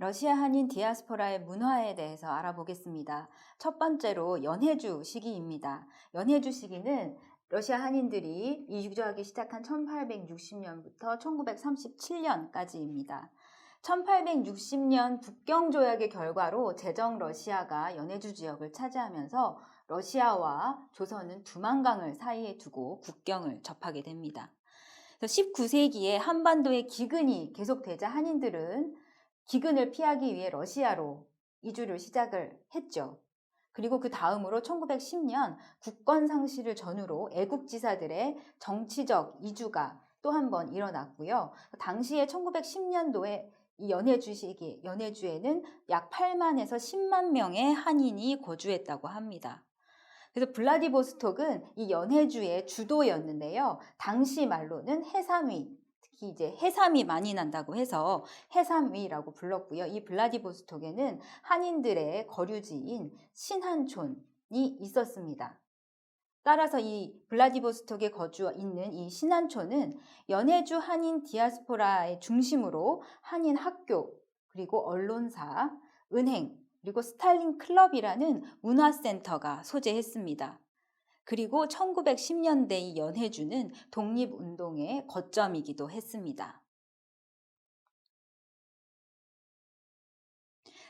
러시아 한인 디아스포라의 문화에 대해서 알아보겠습니다. 첫 번째로 연해주 시기입니다. 연해주 시기는 러시아 한인들이 이주하기 시작한 1860년부터 1937년까지입니다. 1860년 북경 조약의 결과로 제정 러시아가 연해주 지역을 차지하면서 러시아와 조선은 두만강을 사이에 두고 국경을 접하게 됩니다. 19세기에 한반도의 기근이 계속되자 한인들은 기근을 피하기 위해 러시아로 이주를 시작을 했죠. 그리고 그 다음으로 1910년 국권 상실을 전후로 애국지사들의 정치적 이주가 또 한 번 일어났고요. 당시에 1910년도에 이 연해주 시기, 연해주에는 약 8만에서 10만 명의 한인이 거주했다고 합니다. 그래서 블라디보스톡은 이 연해주의 주도였는데요. 당시 말로는 해삼위, 특히 이제 해삼이 많이 난다고 해서 해삼위라고 불렀고요. 이 블라디보스톡에는 한인들의 거류지인 신한촌이 있었습니다. 따라서 이 블라디보스톡에 거주 있는 이 신한촌은 연해주 한인 디아스포라의 중심으로 한인 학교, 그리고 언론사, 은행, 그리고 스탈린 클럽이라는 문화센터가 소재했습니다. 그리고 1910년대 이 연해주는 독립운동의 거점이기도 했습니다.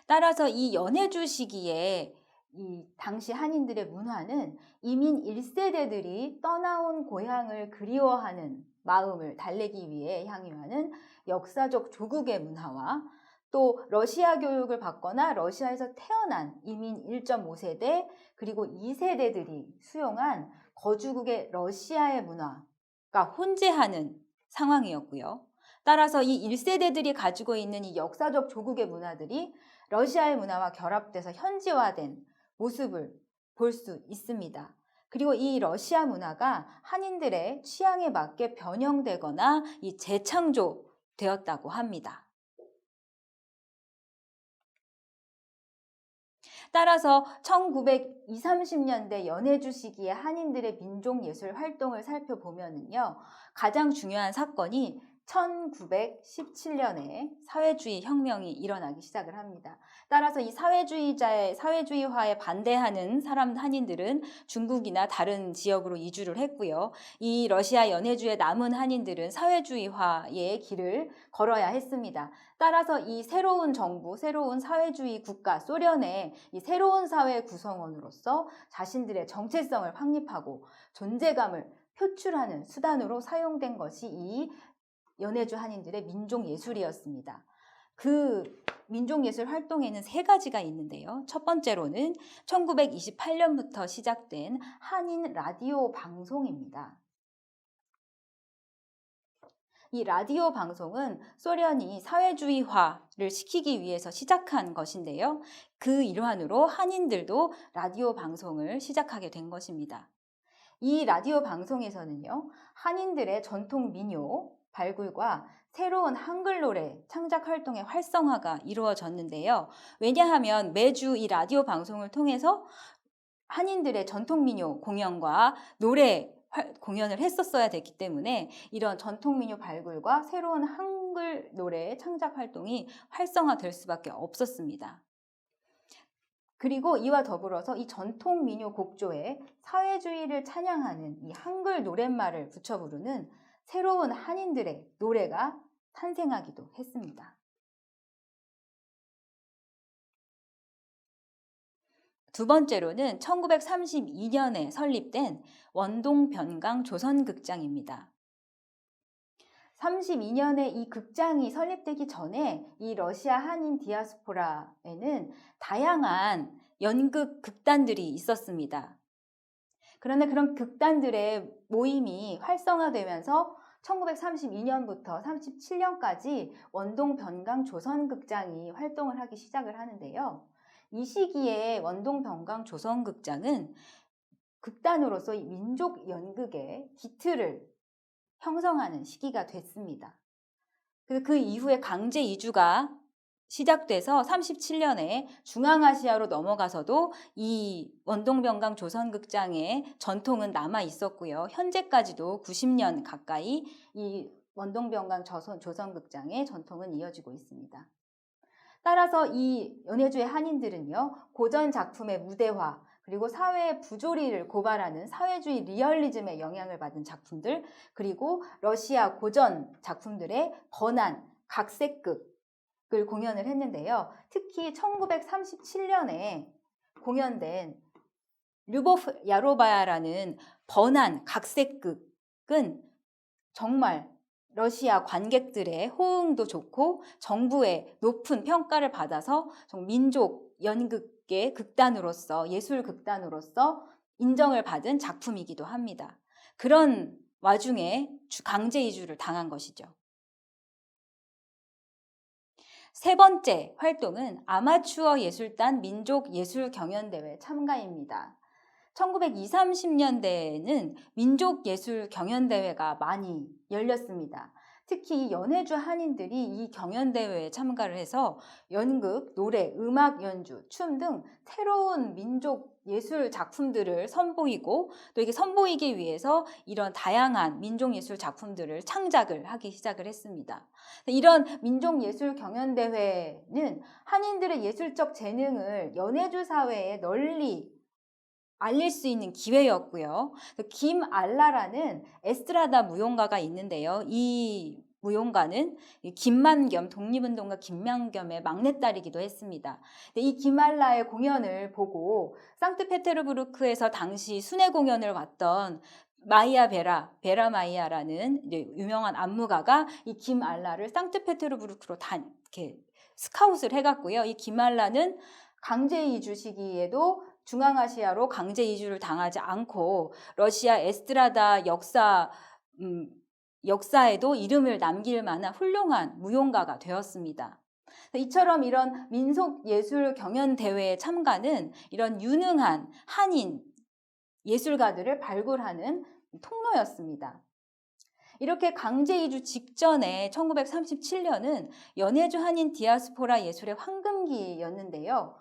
따라서 이 연해주 시기에 이 당시 한인들의 문화는 이민 1세대들이 떠나온 고향을 그리워하는 마음을 달래기 위해 향유하는 역사적 조국의 문화와 또 러시아 교육을 받거나 러시아에서 태어난 이민 1.5세대 그리고 2세대들이 수용한 거주국의 러시아의 문화가 혼재하는 상황이었고요. 따라서 이 1세대들이 가지고 있는 이 역사적 조국의 문화들이 러시아의 문화와 결합돼서 현지화된 모습을 볼 수 있습니다. 그리고 이 러시아 문화가 한인들의 취향에 맞게 변형되거나 이 재창조되었다고 합니다. 따라서 1920, 30년대 연해주 시기의 한인들의 민족 예술 활동을 살펴보면요. 가장 중요한 사건이 1917년에 사회주의 혁명이 일어나기 시작을 합니다. 따라서 이 사회주의자의 사회주의화에 반대하는 사람 한인들은 중국이나 다른 지역으로 이주를 했고요. 이 러시아 연해주의 남은 한인들은 사회주의화의 길을 걸어야 했습니다. 따라서 이 새로운 정부, 새로운 사회주의 국가 소련의 이 새로운 사회 구성원으로서 자신들의 정체성을 확립하고 존재감을 표출하는 수단으로 사용된 것이 이 연해주 한인들의 민족 예술이었습니다. 그 민족 예술 활동에는 세 가지가 있는데요. 첫 번째로는 1928년부터 시작된 한인 라디오 방송입니다. 이 라디오 방송은 소련이 사회주의화를 시키기 위해서 시작한 것인데요. 그 일환으로 한인들도 라디오 방송을 시작하게 된 것입니다. 이 라디오 방송에서는요, 한인들의 전통 민요, 발굴과 새로운 한글 노래 창작 활동의 활성화가 이루어졌는데요. 왜냐하면 매주 이 라디오 방송을 통해서 한인들의 전통 민요 공연과 노래 공연을 했었어야 됐기 때문에 이런 전통 민요 발굴과 새로운 한글 노래 창작 활동이 활성화될 수밖에 없었습니다. 그리고 이와 더불어서 이 전통 민요 곡조에 사회주의를 찬양하는 이 한글 노랫말을 붙여 부르는 새로운 한인들의 노래가 탄생하기도 했습니다. 두 번째로는 1932년에 설립된 원동 변강 조선극장입니다. 32년에 이 극장이 설립되기 전에 이 러시아 한인 디아스포라에는 다양한 연극 극단들이 있었습니다. 그런데 그런 극단들의 모임이 활성화되면서 1932년부터 37년까지 원동 변강 조선극장이 활동을 하기 시작을 하는데요. 이 시기에 원동 변강 조선극장은 극단으로서 민족 연극의 기틀을 형성하는 시기가 됐습니다. 그 이후에 강제 이주가 시작돼서 37년에 중앙아시아로 넘어가서도 이 원동병강 조선극장의 전통은 남아 있었고요. 현재까지도 90년 가까이 이 원동병강 조선, 조선극장의 전통은 이어지고 있습니다. 따라서 이 연해주의 한인들은요, 고전 작품의 무대화, 그리고 사회의 부조리를 고발하는 사회주의 리얼리즘의 영향을 받은 작품들, 그리고 러시아 고전 작품들의 번안, 각색극 을 공연을 했는데요. 특히 1937년에 공연된 류보프 야로바야라는 번안, 각색극은 정말 러시아 관객들의 호응도 좋고 정부의 높은 평가를 받아서 민족 연극의 극단으로서 예술 극단으로서 인정을 받은 작품이기도 합니다. 그런 와중에 강제 이주를 당한 것이죠. 세 번째 활동은 아마추어 예술단 민족 예술 경연대회 참가입니다. 1920, 30년대에는 민족 예술 경연대회가 많이 열렸습니다. 특히 연해주 한인들이 이 경연대회에 참가를 해서 연극, 노래, 음악 연주, 춤 등 새로운 민족 예술 작품들을 선보이고 또 이게 선보이기 위해서 이런 다양한 민족 예술 작품들을 창작을 하기 시작을 했습니다. 이런 민족 예술 경연 대회는 한인들의 예술적 재능을 연해주 사회에 널리 알릴 수 있는 기회였고요. 김알라라는 에스트라다 무용가가 있는데요. 이 무용가는 김만겸 독립운동가 김만겸의 막내딸이기도 했습니다. 이 김알라의 공연을 보고 상트페테르부르크에서 당시 순회 공연을 왔던 마이아 베라, 베라 마이아라는 유명한 안무가가 이 김알라를 상트페테르부르크로 다 이렇게 스카웃을 해갔고요. 이 김알라는 강제 이주 시기에도 중앙아시아로 강제 이주를 당하지 않고 러시아 에스트라다 역사 음, 역사에도 이름을 남길 만한 훌륭한 무용가가 되었습니다. 이처럼 이런 민속 예술 경연 대회에 참가는 이런 유능한 한인 예술가들을 발굴하는 통로였습니다. 이렇게 강제 이주 직전에 1937년은 연해주 한인 디아스포라 예술의 황금기였는데요.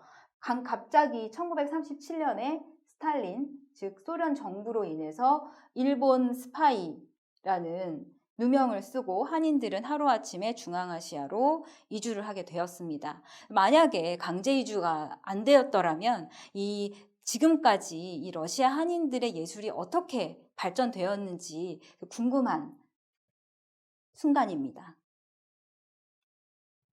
갑자기 1937년에 스탈린, 즉 소련 정부로 인해서 일본 스파이라는 누명을 쓰고 한인들은 하루아침에 중앙아시아로 이주를 하게 되었습니다. 만약에 강제 이주가 안 되었더라면 이 지금까지 이 러시아 한인들의 예술이 어떻게 발전되었는지 궁금한 순간입니다.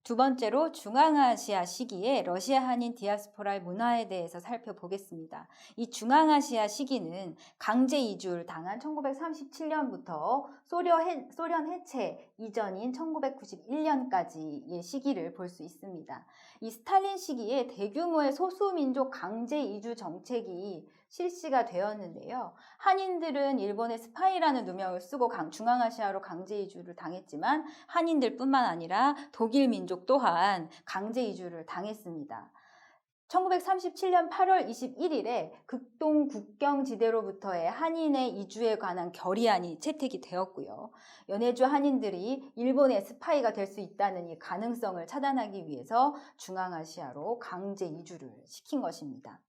두 번째로 중앙아시아 시기에 러시아 한인 디아스포라의 문화에 대해서 살펴보겠습니다. 이 중앙아시아 시기는 강제 이주를 당한 1937년부터 소련, 소련 해체 이전인 1991년까지의 시기를 볼 수 있습니다. 이 스탈린 시기에 대규모의 소수민족 강제 이주 정책이 실시가 되었는데요. 한인들은 일본의 스파이라는 누명을 쓰고 중앙아시아로 강제 이주를 당했지만 한인들뿐만 아니라 독일 민족 또한 강제 이주를 당했습니다. 1937년 8월 21일에 극동 국경지대로부터의 한인의 이주에 관한 결의안이 채택이 되었고요. 연해주 한인들이 일본의 스파이가 될 수 있다는 이 가능성을 차단하기 위해서 중앙아시아로 강제 이주를 시킨 것입니다.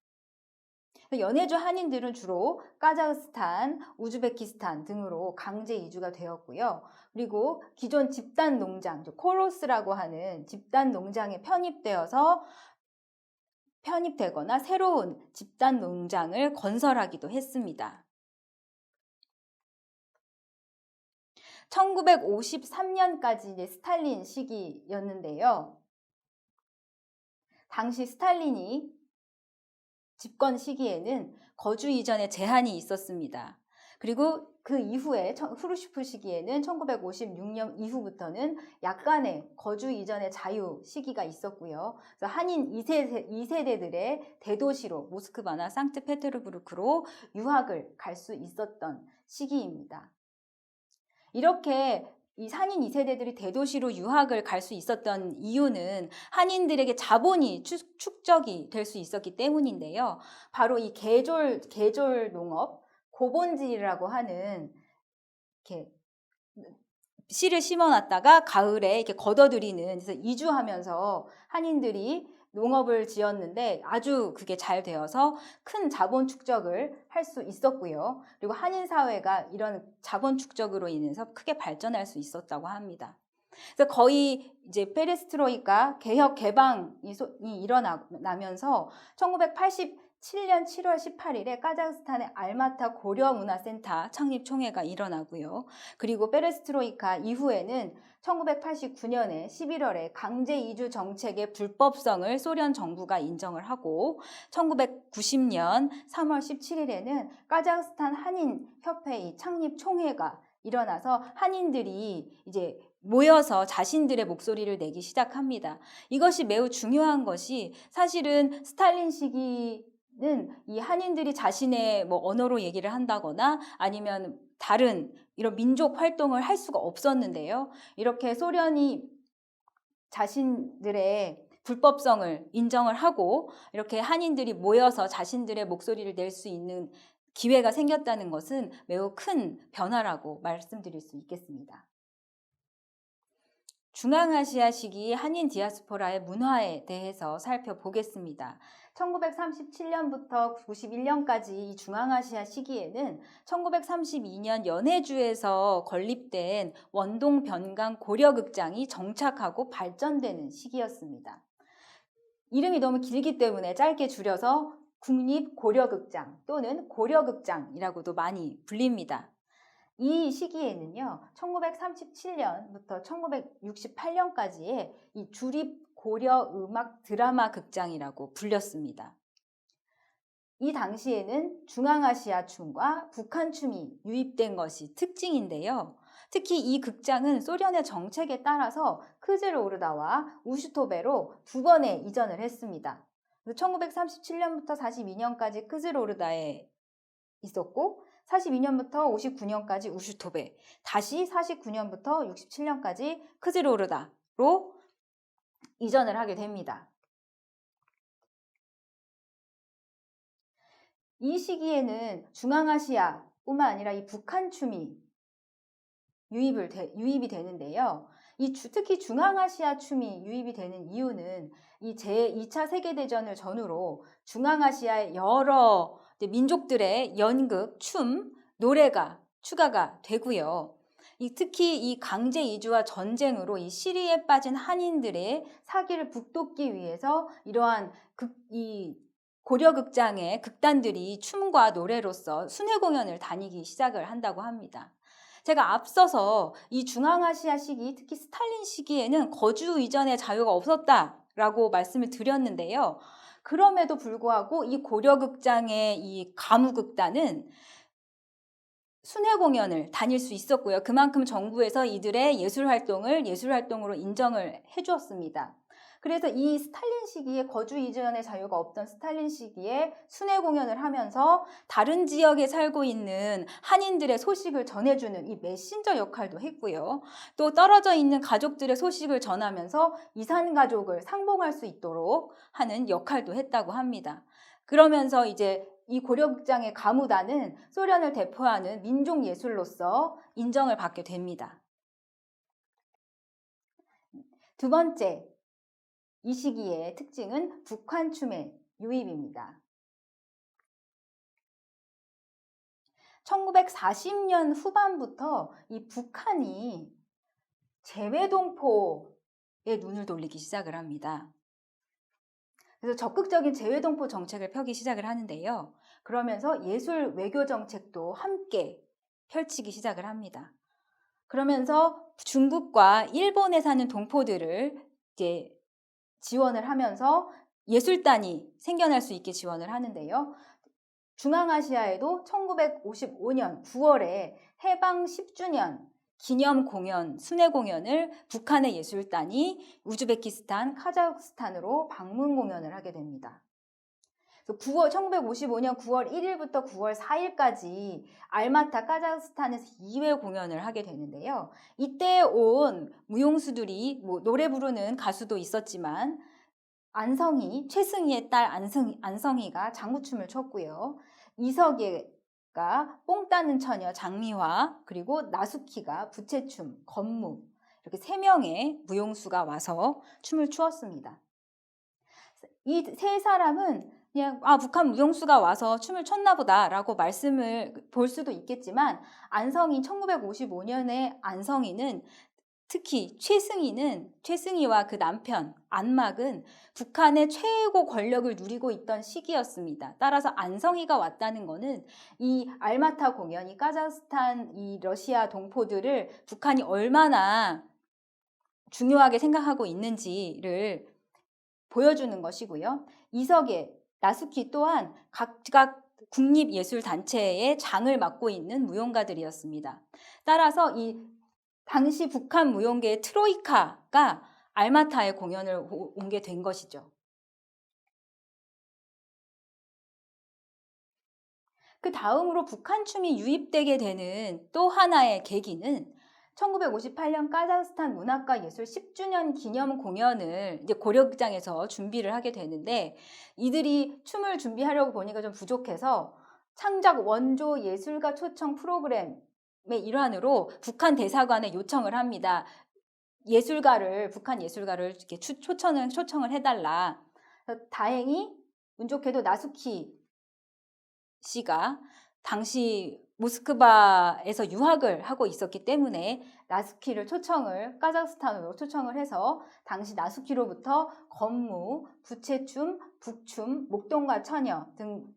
연해주 한인들은 주로 까자흐스탄, 우즈베키스탄 등으로 강제 이주가 되었고요. 그리고 기존 집단 농장, 코로스라고 하는 집단 농장에 편입되어서 편입되거나 새로운 집단 농장을 건설하기도 했습니다. 1953년까지 스탈린 시기였는데요. 당시 스탈린이 집권 시기에는 거주 이전에 제한이 있었습니다. 그리고 그 이후에 후르슈프 시기에는 1956년 이후부터는 약간의 거주 이전의 자유 시기가 있었고요. 그래서 한인 2세대, 2세대들의 대도시로 모스크바나 상트페테르부르크로 유학을 갈 수 있었던 시기입니다. 이렇게 이 산인 2세대들이 대도시로 유학을 갈 수 있었던 이유는 한인들에게 자본이 축 적이 될 수 있었기 때문인데요. 바로 이 계절, 계절 농업, 고본질이라고 하는 이렇게 씨를 심어놨다가 가을에 이렇게 걷어들이는 그래서 이주하면서 한인들이 농업을 지었는데 아주 그게 잘 되어서 큰 자본 축적을 할 수 있었고요. 그리고 한인 사회가 이런 자본 축적으로 인해서 크게 발전할 수 있었다고 합니다. 그래서 거의 이제 페레스트로이카 개혁 개방이 일어나면서 1987년 7월 18일에 카자흐스탄의 알마타 고려문화센터 창립 총회가 일어나고요. 그리고 페레스트로이카 이후에는 1989년에 11월에 강제 이주 정책의 불법성을 소련 정부가 인정을 하고 1990년 3월 17일에는 카자흐스탄 한인 협회의 창립 총회가 일어나서 한인들이 이제 모여서 자신들의 목소리를 내기 시작합니다. 이것이 매우 중요한 것이 사실은 스탈린 시기 는이 한인들이 자신의 뭐 언어로 얘기를 한다거나 아니면 다른 이런 민족 활동을 할 수가 없었는데요. 이렇게 소련이 자신들의 불법성을 인정을 하고 이렇게 한인들이 모여서 자신들의 목소리를 낼 수 있는 기회가 생겼다는 것은 매우 큰 변화라고 말씀드릴 수 있겠습니다. 중앙아시아 시기 한인 디아스포라의 문화에 대해서 살펴보겠습니다. 1937년부터 91년까지 이 중앙아시아 시기에는 1932년 연해주에서 건립된 원동 변강 고려극장이 정착하고 발전되는 시기였습니다. 이름이 너무 길기 때문에 짧게 줄여서 국립 고려극장 또는 고려극장이라고도 많이 불립니다. 이 시기에는요, 1937년부터 1968년까지의 이 주립 고려 음악 드라마 극장이라고 불렸습니다. 이 당시에는 중앙아시아 춤과 북한 춤이 유입된 것이 특징인데요. 특히 이 극장은 소련의 정책에 따라서 크즈로르다와 우슈토베로 두 번의 이전을 했습니다. 1937년부터 42년까지 크즈로르다에 있었고 42년부터 59년까지 우슈토베, 다시 49년부터 67년까지 크즈로르다로 이전을 하게 됩니다. 이 시기에는 중앙아시아뿐만 아니라 이 북한 춤이 유입을 되, 유입이 되는데요. 이 주, 특히 중앙아시아 춤이 유입이 되는 이유는 이 제2차 세계대전을 전후로 중앙아시아의 여러 민족들의 연극, 춤, 노래가 추가가 되고요. 이, 특히 이 강제 이주와 전쟁으로 이 시리에 빠진 한인들의 사기를 북돋기 위해서 이러한 극, 이 고려극장의 극단들이 춤과 노래로서 순회 공연을 다니기 시작을 한다고 합니다. 제가 앞서서 이 중앙아시아 시기, 특히 스탈린 시기에는 거주 이전의 자유가 없었다라고 말씀을 드렸는데요. 그럼에도 불구하고 이 고려극장의 이 가무극단은 순회 공연을 다닐 수 있었고요. 그만큼 정부에서 이들의 예술 활동을 예술 활동으로 인정을 해주었습니다. 그래서 이 스탈린 시기에 거주 이전의 자유가 없던 스탈린 시기에 순회 공연을 하면서 다른 지역에 살고 있는 한인들의 소식을 전해주는 이 메신저 역할도 했고요. 또 떨어져 있는 가족들의 소식을 전하면서 이산 가족을 상봉할 수 있도록 하는 역할도 했다고 합니다. 그러면서 이제 이 고려극장의 가무단은 소련을 대표하는 민족 예술로서 인정을 받게 됩니다. 두 번째, 이 시기의 특징은 북한 춤의 유입입니다. 1940년 후반부터 이 북한이 재외동포에 눈을 돌리기 시작을 합니다. 그래서 적극적인 재외동포 정책을 펴기 시작을 하는데요. 그러면서 예술 외교 정책도 함께 펼치기 시작을 합니다. 그러면서 중국과 일본에 사는 동포들을 이제 지원을 하면서 예술단이 생겨날 수 있게 지원을 하는데요. 중앙아시아에도 1955년 9월에 해방 10주년 기념 공연, 순회 공연을 북한의 예술단이 우즈베키스탄, 카자흐스탄으로 방문 공연을 하게 됩니다. 9월, 1955년 9월 1일부터 9월 4일까지 알마타 카자흐스탄에서 2회 공연을 하게 되는데요. 이때 온 무용수들이 뭐 노래 부르는 가수도 있었지만 안성희, 최승희의 딸 안성희, 안성희가 장구춤을 췄고요. 이석 예가 뽕 따는 처녀 장미화, 그리고 나수키가 부채춤, 건무 이렇게 세 명의 무용수가 와서 춤을 추었습니다. 이 세 사람은 그냥 아 북한 무용수가 와서 춤을 췄나 보다라고 말씀을 볼 수도 있겠지만 안성이 1955년에 안성이는 특히 최승희는 최승희와 그 남편 안막은 북한의 최고 권력을 누리고 있던 시기였습니다. 따라서 안성희가 왔다는 것은 이 알마타 공연, 이 카자흐스탄, 이 러시아 동포들을 북한이 얼마나 중요하게 생각하고 있는지를 보여주는 것이고요. 이석예, 나수키 또한 각각 국립예술단체의 장을 맡고 있는 무용가들이었습니다. 따라서 이 당시 북한 무용계의 트로이카가 알마타에 공연을 온 게 된 것이죠. 그 다음으로 북한 춤이 유입되게 되는 또 하나의 계기는 1958년 카자흐스탄 문학과 예술 10주년 기념 공연을 이제 고려극장에서 준비를 하게 되는데 이들이 춤을 준비하려고 보니까 좀 부족해서 창작 원조 예술가 초청 프로그램의 일환으로 북한 대사관에 요청을 합니다. 예술가를 북한 예술가를 이렇게 추, 초청을 초청을 해달라. 다행히 운 좋게도 나수키 씨가 당시 모스크바에서 유학을 하고 있었기 때문에 나수키를 초청을 카자흐스탄으로 초청을 해서 당시 나수키로부터 건무, 부채춤, 북춤, 목동과 처녀 등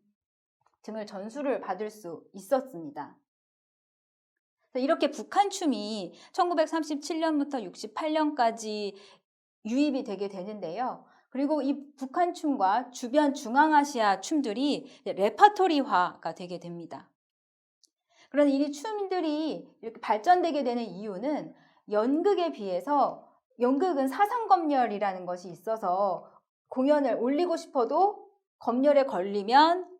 등을 전수를 받을 수 있었습니다. 이렇게 북한 춤이 1937년부터 68년까지 유입이 되게 되는데요. 그리고 이 북한 춤과 주변 중앙아시아 춤들이 레파토리화가 되게 됩니다. 그런 이 춤들이 이렇게 발전되게 되는 이유는 연극에 비해서 연극은 사상 검열이라는 것이 있어서 공연을 올리고 싶어도 검열에 걸리면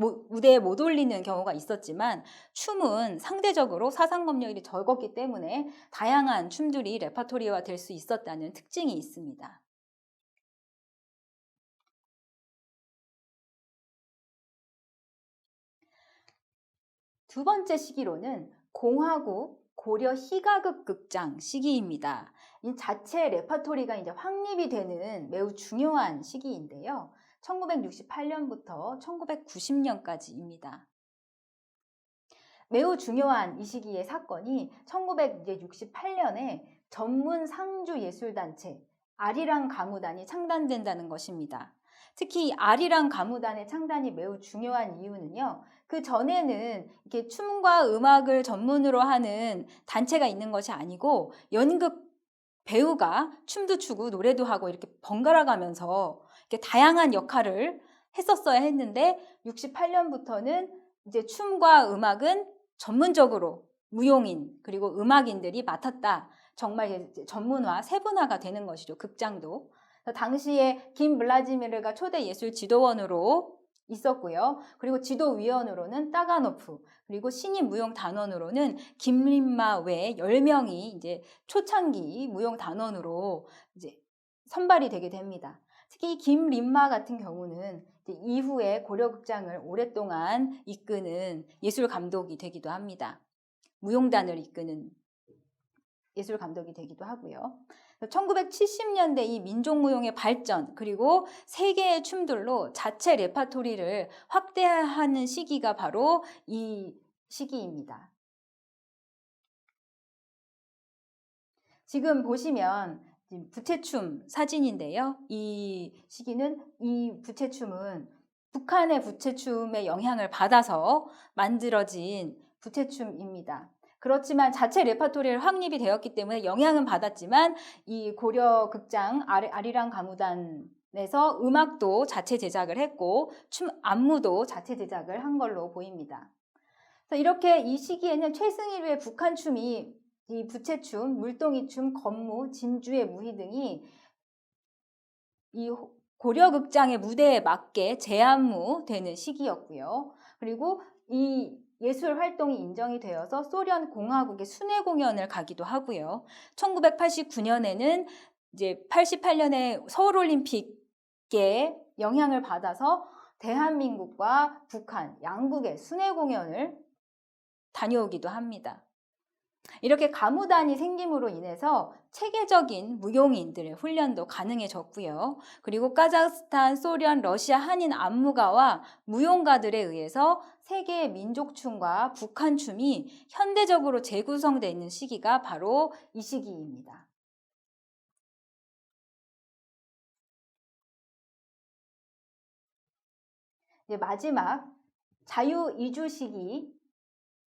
무대에 못 올리는 경우가 있었지만 춤은 상대적으로 사상 검열이 적었기 때문에 다양한 춤들이 레파토리화 될 수 있었다는 특징이 있습니다. 두 번째 시기로는 공화국 고려 희가극 극장 시기입니다. 이 자체 레파토리가 이제 확립이 되는 매우 중요한 시기인데요. 1968년부터 1990년까지입니다. 매우 중요한 이 시기의 사건이 1968년에 전문 상주 예술단체 아리랑 가무단이 창단된다는 것입니다. 특히 아리랑 가무단의 창단이 매우 중요한 이유는요. 그 전에는 이렇게 춤과 음악을 전문으로 하는 단체가 있는 것이 아니고 연극 배우가 춤도 추고 노래도 하고 이렇게 번갈아 가면서 이렇게 다양한 역할을 했었어야 했는데 68년부터는 이제 춤과 음악은 전문적으로 무용인 그리고 음악인들이 맡았다. 정말 전문화, 세분화가 되는 것이죠. 극장도. 당시에 김 블라지미르가 초대 예술 지도원으로 있었고요. 그리고 지도위원으로는 따가노프, 그리고 신임 무용 단원으로는 김림마 외 10명이 이제 초창기 무용 단원으로 이제 선발이 되게 됩니다. 특히 김림마 같은 경우는 이후에 고려극장을 오랫동안 이끄는 예술 감독이 되기도 합니다. 무용단을 이끄는 예술 감독이 되기도 하고요. 1970년대 이 민족무용의 발전 그리고 세계의 춤들로 자체 레파토리를 확대하는 시기가 바로 이 시기입니다. 지금 보시면 부채춤 사진인데요. 이 시기는 이 부채춤은 북한의 부채춤의 영향을 받아서 만들어진 부채춤입니다. 그렇지만 자체 레파토리를 확립이 되었기 때문에 영향은 받았지만 이 고려 극장 아리랑 가무단 에서 음악도 자체 제작을 했고 춤 안무도 자체 제작을 한 걸로 보입니다. 이렇게 이 시기에는 최승일의 북한 춤이 이 부채춤, 물동이춤, 건무, 진주의 무희 등이 이 고려극장의 무대에 맞게 재안무 되는 시기였고요. 그리고 이 예술 활동이 인정이 되어서 소련 공화국의 순회 공연을 가기도 하고요. 1989년에는 이제 88년에 서울 올림픽에 영향을 받아서 대한민국과 북한 양국의 순회 공연을 다녀오기도 합니다. 이렇게 가무단이 생김으로 인해서 체계적인 무용인들의 훈련도 가능해졌고요. 그리고 카자흐스탄, 소련, 러시아, 한인 안무가와 무용가들에 의해서 세계 민족춤과 북한춤이 현대적으로 재구성되어 있는 시기가 바로 이 시기입니다. 마지막 자유 이주 시기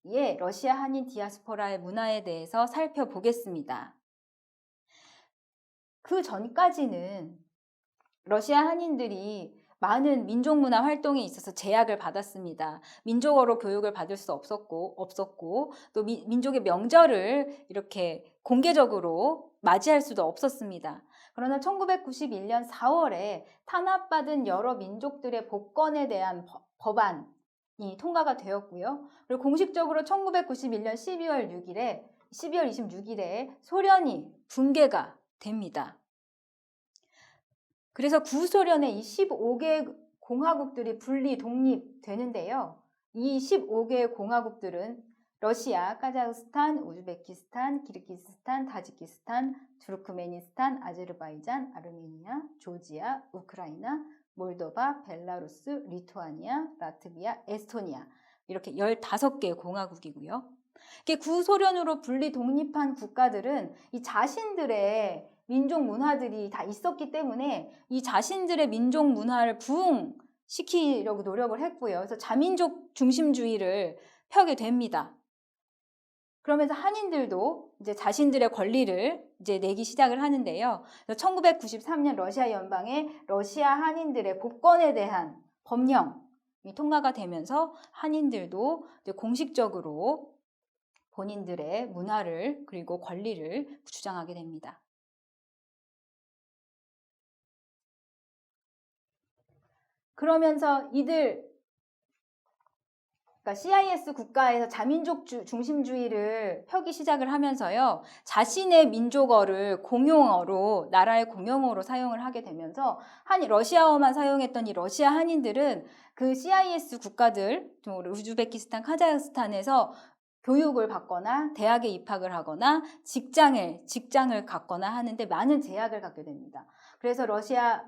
에 러시아 한인 디아스포라의 문화에 대해서 살펴보겠습니다. 그 전까지는 러시아 한인들이 많은 민족 문화 활동에 있어서 제약을 받았습니다. 민족어로 교육을 받을 수 없었고, 없었고, 또 미, 민족의 명절을 이렇게 공개적으로 맞이할 수도 없었습니다. 그러나 1991년 4월에 탄압받은 여러 민족들의 복권에 대한 법- 법안 이 통과가 되었고요. 그리고 공식적으로 1991년 12월 6일에 12월 26일에 소련이 붕괴가 됩니다. 그래서 구소련의 이 15개 공화국들이 분리 독립되는데요. 이 15개 공화국들은 러시아, 카자흐스탄, 우즈베키스탄, 키르기스탄, 타지키스탄, 투르크메니스탄, 아제르바이잔, 아르메니아, 조지아, 우크라이나, 몰도바, 벨라루스, 리투아니아, 라트비아, 에스토니아 이렇게 15개 공화국이고요. 이게 구소련으로 분리 독립한 국가들은 이 자신들의 민족 문화들이 다 있었기 때문에 이 자신들의 민족 문화를 부흥시키려고 노력을 했고요. 그래서 자민족 중심주의를 펴게 됩니다. 그러면서 한인들도 이제 자신들의 권리를 이제 내기 시작을 하는데요. 1993년 러시아 연방의 러시아 한인들의 복권에 대한 법령이 통과가 되면서 한인들도 공식적으로 본인들의 문화를 그리고 권리를 주장하게 됩니다. 그러면서 이들 그러니까 CIS 국가에서 자민족 주, 중심주의를 펴기 시작을 하면서요. 자신의 민족어를 공용어로 나라의 공용어로 사용을 하게 되면서 한 러시아어만 사용했던 이 러시아 한인들은 그 CIS 국가들 우즈베키스탄, 카자흐스탄에서 교육을 받거나 대학에 입학을 하거나 직장을 직장을 갖거나 하는데 많은 제약을 갖게 됩니다. 그래서 러시아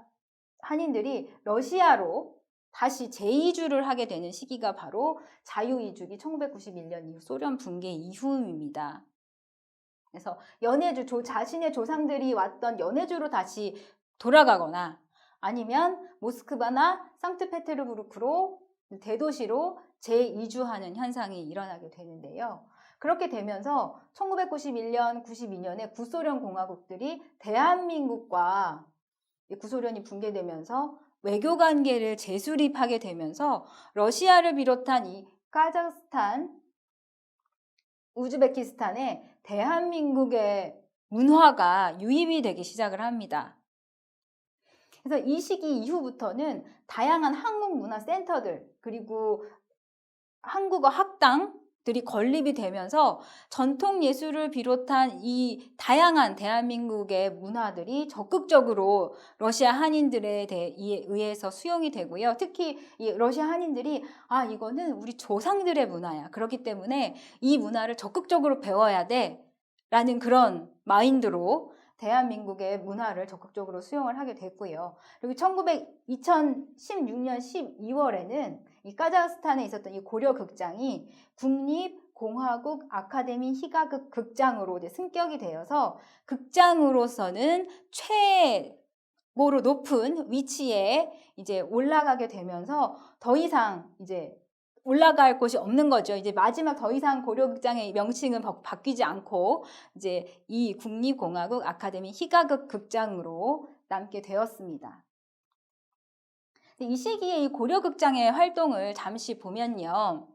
한인들이 러시아로 다시 재이주를 하게 되는 시기가 바로 자유이주기 1991년 이후 소련 붕괴 이후입니다. 그래서 연해주, 조, 자신의 조상들이 왔던 연해주로 다시 돌아가거나 아니면 모스크바나 상트페테르부르크로 대도시로 재이주하는 현상이 일어나게 되는데요. 그렇게 되면서 1991년, 92년에 구소련 공화국들이 대한민국과 구소련이 붕괴되면서 외교 관계를 재수립하게 되면서 러시아를 비롯한 이 카자흐스탄, 우즈베키스탄에 대한민국의 문화가 유입이 되기 시작을 합니다. 그래서 이 시기 이후부터는 다양한 한국 문화 센터들 그리고 한국어 학당 들이 건립이 되면서 전통 예술을 비롯한 이 다양한 대한민국의 문화들이 적극적으로 러시아 한인들에 의해서 수용이 되고요. 특히 이 러시아 한인들이 아 이거는 우리 조상들의 문화야. 그렇기 때문에 이 문화를 적극적으로 배워야 돼라는 그런 마인드로 대한민국의 문화를 적극적으로 수용을 하게 됐고요. 그리고 1900, 2016년 12월에는 이 카자흐스탄에 있었던 이 고려 극장이 국립 공화국 아카데미 희가극 극장으로 이제 승격이 되어서 극장으로서는 최고로 높은 위치에 이제 올라가게 되면서 더 이상 이제 올라갈 곳이 없는 거죠. 이제 마지막 더 이상 고려극장의 명칭은 바뀌지 않고 이제 이 국립공화국 아카데미 희가극 극장으로 남게 되었습니다. 이 시기에 이 고려극장의 활동을 잠시 보면요.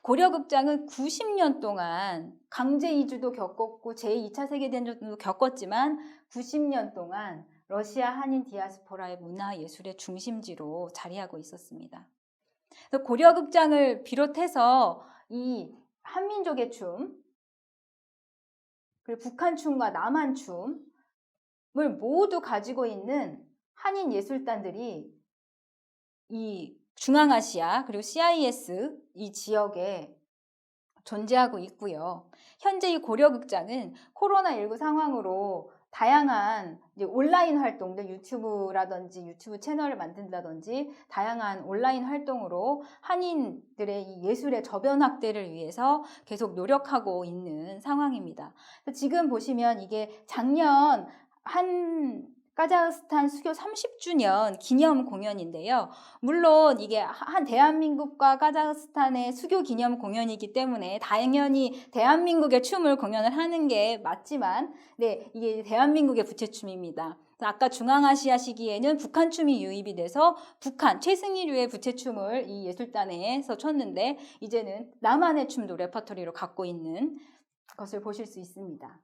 고려극장은 90년 동안 강제 이주도 겪었고 제2차 세계대전도 겪었지만 90년 동안 러시아 한인 디아스포라의 문화 예술의 중심지로 자리하고 있었습니다. 고려극장을 비롯해서 이 한민족의 춤, 그리고 북한 춤과 남한 춤을 모두 가지고 있는 한인 예술단들이 이 중앙아시아 그리고 CIS 이 지역에 존재하고 있고요. 현재 이 고려극장은 코로나19 상황으로 다양한 온라인 활동들 유튜브라든지 유튜브 채널을 만든다든지 다양한 온라인 활동으로 한인들의 이 예술의 저변 확대를 위해서 계속 노력하고 있는 상황입니다. 지금 보시면 이게 작년 한 카자흐스탄 수교 30주년 기념 공연인데요. 물론 이게 한 대한민국과 카자흐스탄의 수교 기념 공연이기 때문에 당연히 대한민국의 춤을 공연을 하는 게 맞지만 네, 이게 대한민국의 부채춤입니다. 아까 중앙아시아 시기에는 북한 춤이 유입이 돼서 북한 최승희류의 부채춤을 이 예술단에서 췄는데 이제는 남한의 춤도 레퍼토리로 갖고 있는 것을 보실 수 있습니다.